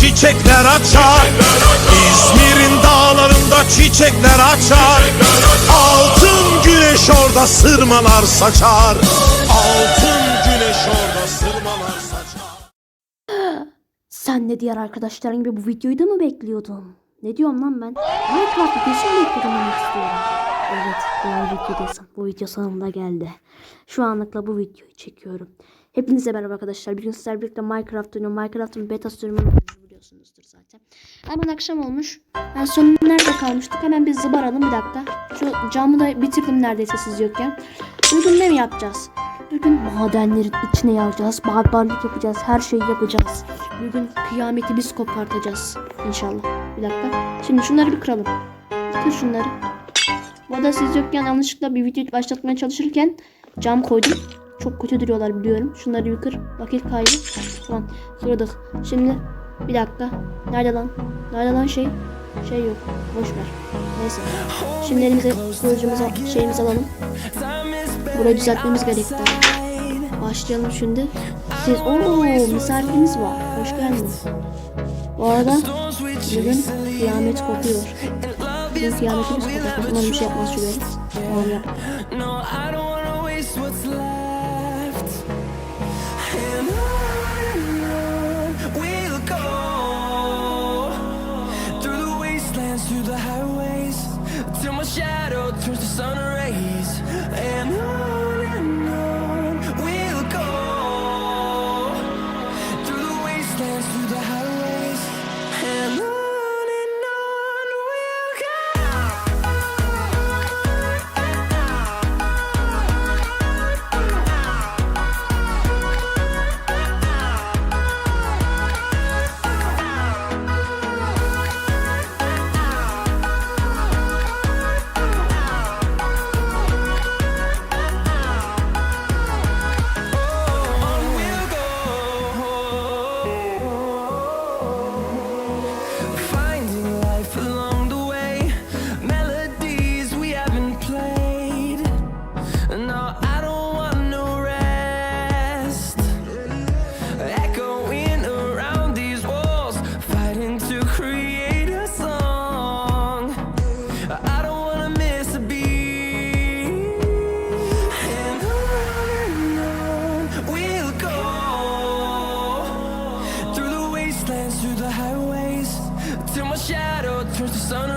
çiçekler açar İzmir'in dağlarında çiçekler açar Altın güneş orada sırmalar saçar Altın güneş orada sırmalar saçar Sen de diğer arkadaşların gibi bu videoyu da mı bekliyordun? Ne diyorum lan ben? Minecraft videosu mu istiyorum. Evet doğru videodasın. Bu video sonunda geldi. Şu anlıkla bu videoyu çekiyorum. Hepinize merhaba arkadaşlar. Bugün sizlerle birlikte Minecraft oynuyorum. Minecraft'ın beta sürümünü biliyorsunuzdur zaten. Hemen akşam olmuş. Ben son nerede kalmıştık? Hemen bir zıbaralım bir dakika. Şu camı da bitirdim neredeyse siz yokken. Bugün ne mi yapacağız? Bugün madenlerin içine yağacağız. Barbarlık yapacağız. Her şeyi yapacağız. Bugün kıyameti biz kopartacağız. İnşallah. Bir dakika. Şimdi şunları bir kıralım. Kır şunları. Bu arada siz yokken yanlışlıkla bir video başlatmaya çalışırken cam koydum. Çok kötü duruyorlar biliyorum. Şunları bir kır. Vakit kaybı. Tamam. Kırdık. Şimdi bir dakika. Nerede lan? Nerede lan şey? Şey yok. Boş ver. Neyse. Şimdi elimize kılıcımıza şeyimizi alalım. Burayı düzeltmemiz gerekti. Başlayalım şimdi. Siz ooo misafirimiz var. Hoş geldiniz. Bu arada bugün kıyamet kopuyor. Bugün kıyameti biz kopuyoruz. Umarım bir şey yapmaz şu böyle. Tamam yap. Sun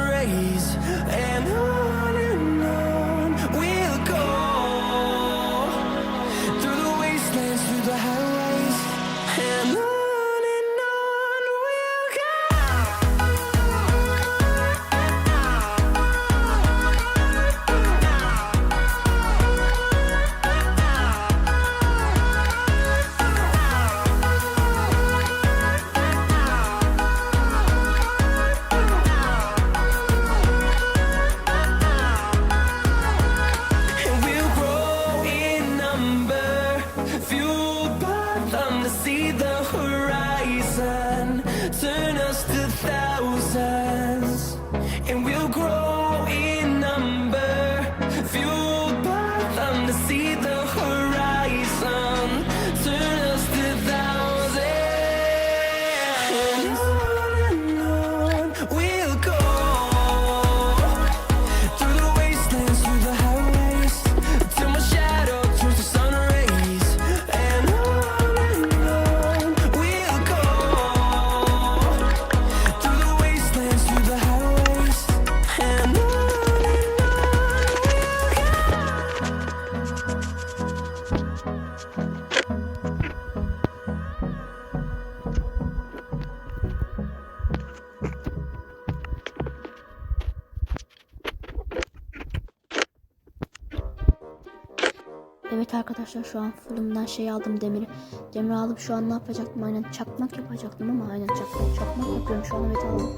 Evet arkadaşlar şu an fırından şey aldım demiri. Demir alıp şu an ne yapacaktım? Aynen çakmak yapacaktım ama aynen çakmak. Çakmak yapıyorum şu an evet aldım.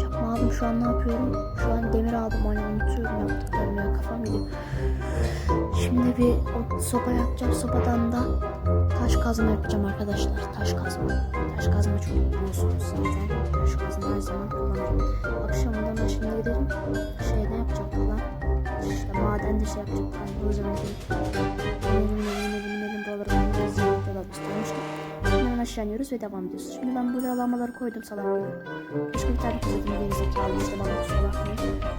Çakma aldım şu an ne yapıyorum? Şu an demir aldım aynen unutuyorum yaptıklarımı ya kafam gidiyor. Şimdi bir o sopa yapacağım. Sopadan da taş kazma yapacağım arkadaşlar. Taş kazma. Taş kazma çok biliyorsunuz zaten. Taş kazma her zaman kullanırım. Akşamından da şimdi gidelim. Şey ne yapacaktık lan? İşte madende şey yapacaktık. Yani bu yüzden gidelim. Aşağı ve devam ediyoruz. Şimdi ben buraya alamaları koydum salak gibi. Keşke bir tane kızım geri zekalı işte bana kusura.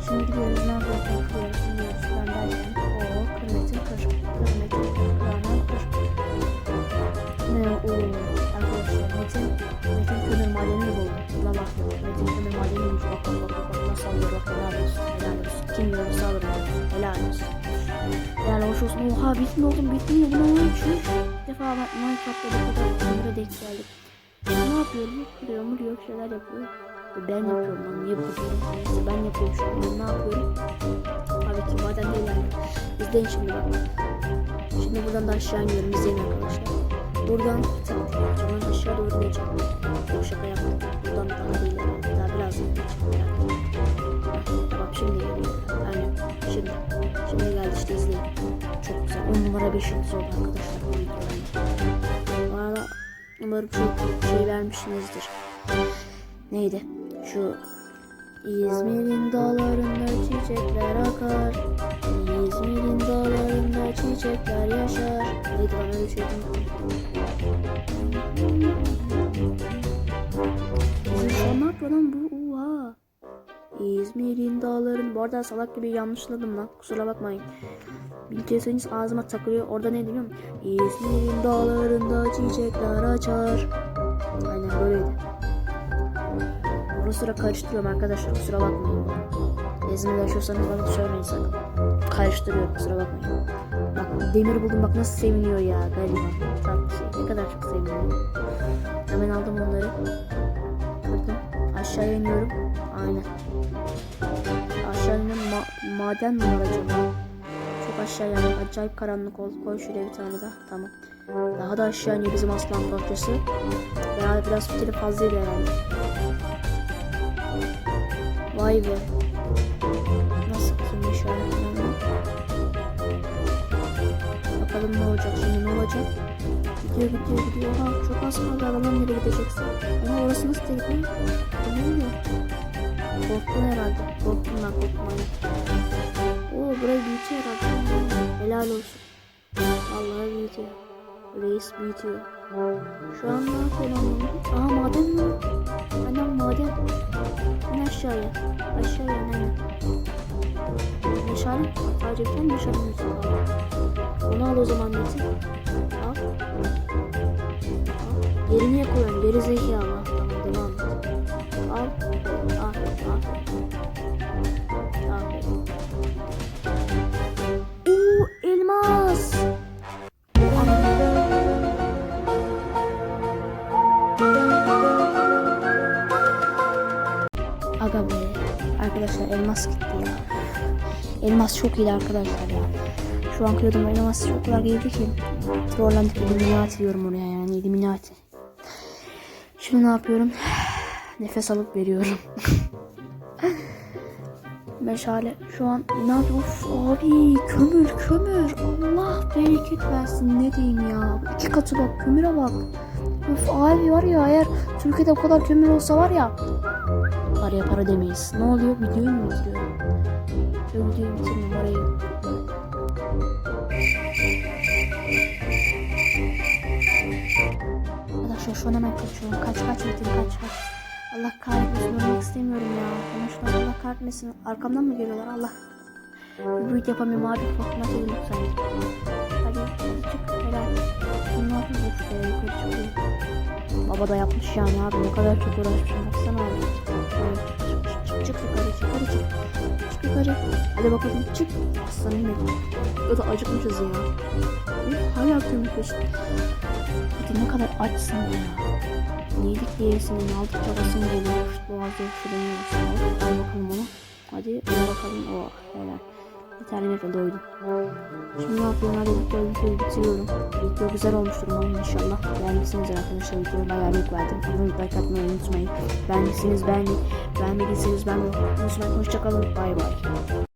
Şimdi gidiyoruz ne yapıyoruz? Kırıyoruz, iniyoruz. Ben derken o kırmetin kır. Kırmetin kıranan kır. Ne o arkadaşlar Metin nasıl alıyor bak helal olsun helal olsun. Kim yiyorsa alır helal olsun. Yani hoş olsun. Oha bitmi oğlum bitmiyor. Bu ne oluyor? Defa ben Minecraft'ta bu kadar kömüre denk geldik. Ne yapıyorum? Kırıyor, muruyor, bir şeyler yapıyor. Ben yapıyorum lan. Niye kırıyorum? Neyse ben yapıyorum şu an. Ne yapıyorum? Tabii ki maden değil yani. İzleyin şimdi bak. Şimdi buradan da aşağı iniyorum. İzleyin arkadaşlar. Buradan tık tık yapacağım. Ben aşağı doğru ineceğim. Yok şaka yaptım. Buradan daha değil. Daha biraz ineceğim. Tamam şimdi geliyor. Aynen. Şimdi. Şimdi geldi işte izleyin. Çok güzel. 10 numara 5 yıldız oldu arkadaşlar bu videoda. Arada umarım çok şey vermişsinizdir. Neydi? Şu İzmir'in dağlarında çiçekler akar İzmir'in dağlarında çiçekler yaşar Neydi lan öyle şey İzmir şu an bu? İzmir'in dağların Bu arada salak gibi yanlışladım lan. Kusura bakmayın. Bildiyseniz ağzıma takılıyor. Orada ne musun? İzmir'in dağlarında çiçekler açar. Aynen böyleydi Ara sıra karıştırıyorum arkadaşlar. Kusura bakmayın. İzmir'de yaşıyorsanız bana söylemeyin sakın. Karıştırıyorum kusura bakmayın. Bak demir buldum. Bak nasıl seviniyor ya. Gariban Tatlı şey. Ne kadar çok seviniyor. Hemen aldım onları. Kırdım aşağıya iniyorum Aynen Aşağı ma- maden mi var acaba? Çok aşağı yani acayip karanlık oldu. Koy şuraya bir tane daha. Tamam. Daha da aşağı iniyor bizim aslan parçası. Ya biraz fitili fazlaydı herhalde. Vay be. Nasıl kim işaretlendi? Bakalım ne olacak şimdi ne olacak? Gidiyor gidiyor gidiyor. Ha çok az kaldı aradan nereye gideceksin? Ama orası nasıl lan? Ne oluyor? Korktun herhalde. Korktum ben korktum. Oo burayı büyütüyor herhalde. Helal olsun. Vallahi büyütüyor. Reis büyütüyor. Şu an ne yapıyor lan? Aa maden mi? Annem maden. İn aşağıya. Aşağıya in annem. Meşale. Sadece bir tane meşale? Onu al o zaman Metin. Al. Al. Yeri niye koyuyorsun? Geri zekalı. Arkadaşlar elmas gitti ya. Elmas çok iyi arkadaşlar ya. Şu an kıyordum elmas çok kadar iyiydi ki. Trollendik Illuminati diyorum oraya yani Illuminati. Şimdi ne yapıyorum? Nefes alıp veriyorum. Meşale şu an ne yapıyor? Abi kömür kömür. Allah bereket versin ne diyeyim ya. İki katı bak kömüre bak. Of abi var ya eğer Türkiye'de bu kadar kömür olsa var ya. Paraya para demeyiz. Ne oluyor? Videoyu mu bitiriyorum? Şu videoyu bitirmeyeyim orayı. Arkadaşlar şu an hemen kaçıyorum. Kaç kaç Metin kaç kaç. Allah kahretmesin ölmek istemiyorum ya. Konuşlar Allah kahretmesin. Arkamdan mı geliyorlar Allah. Bir video yapamıyorum abi. Korkma dedim lütfen. Hadi, çık helal. Be yukarı çıkıyor. Baba da yapmış yani abi. Ne kadar çok uğraşmışım. Yukarı çık. Çık yukarı. Hadi bakalım çık. Aslanım benim. Ya da acıkmışız ya. Uf, hala kömür peşinde. Peki ne kadar açsın ya. Yedik diyerisinin aldıkça basın geliyor. Boğazda fırınıyor. Al bakalım onu. Hadi al bakalım. Oh helal. Bir tane nefes doydum. Şimdi ne yapıyorum? Hadi videoyu, videoyu bitiriyorum. Video güzel olmuştur umarım inşallah. Beğenmişsiniz arkadaşlar. Videoya bayağı like verdim. Abone like atmayı unutmayın. Beğendiyseniz beğenmeyi, beğenmediyseniz beğenmeyi unutmayın. Hoşçakalın. Bay bay.